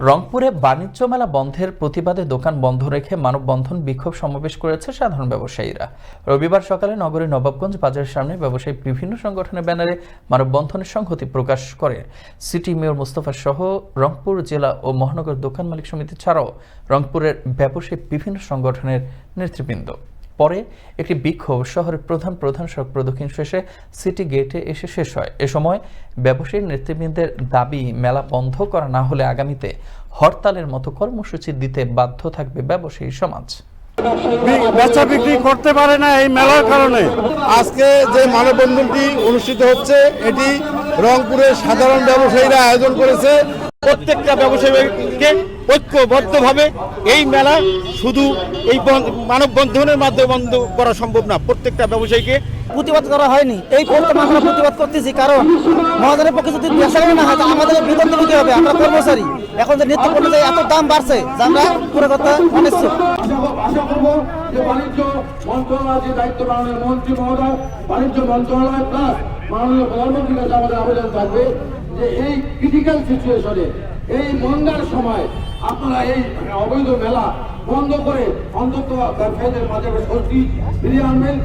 রংপুরে বাণিজ্য মেলা বন্ধের প্রতিবাদে দোকান বন্ধ রেখে মানববন্ধন বিক্ষোভ সমাবেশ করেছে সাধারণ ব্যবসায়ীরা। রবিবার সকালে নগরীর নবাবগঞ্জ বাজারের সামনে ব্যবসায়ী বিভিন্ন সংগঠনের ব্যানারে মানববন্ধনের সংহতি প্রকাশ করে। সিটি মেয়র মোস্তফা সহ রংপুর জেলা ও মহানগর দোকান মালিক সমিতি ছাড়াও রংপুরের ব্যবসায়ী বিভিন্ন সংগঠনের নেতৃবৃন্দ। পরে একটি বিক্ষোভ শহরের প্রধান প্রধান সড়ক প্রদক্ষিণ শেষে সিটি গেটে এসে শেষ হয়। এ সময় ব্যবসায়ী নেতৃবৃন্দের দাবি মেলা বন্ধ করা না হলে আগামীতে হরতালের মতো কর্মসূচি দিতে বাধ্য থাকবে ব্যবসায়ী সমাজ। বেচা বিক্রি করতে পারে না এই মেলার কারণে। আজকে যে মানববন্ধনটি অনুষ্ঠিত হচ্ছে এটি রংপুরের সাধারণ ব্যবসায়ীরা আয়োজন করেছে। প্রত্যেকটা ব্যবসায়ীকে ঐক্যবদ্ধভাবে এই মেলা শুধু এই বন- মানববন্ধনের মাধ্যমে বন্ধ করা সম্ভব না। প্রত্যেকটা ব্যবসায়ীকে প্রতিবাদ করা হয়নি। এই করতে আমরা প্রতিবাদ করতেছি কারণ মহাজনের পক্ষে যদি ব্যবসা না হয় তো আমাদের বেতন দিতে হবে? আমরা কর্মচারী। এখন যে নিত্য পণ্য এত দাম বাড়ছে যে আমরা পুরো করতে অনিশ্চিত আশা করব যে বাণিজ্য মন্ত্রণালয় যে দায়িত্ব পালনের মন্ত্রী মহোদয় বাণিজ্য মন্ত্রণালয় প্লাস মাননীয় প্রধানমন্ত্রীর কাছে আমাদের আবেদন থাকবে যে এই ক্রিটিক্যাল সিচুয়েশনে এই মন্দার সময় আপনারা এই অবৈধ মেলা বন্ধ করে অন্তত ব্যবসায়ীদের মাঝে স্বস্তি ফিরিয়ে আনবেন।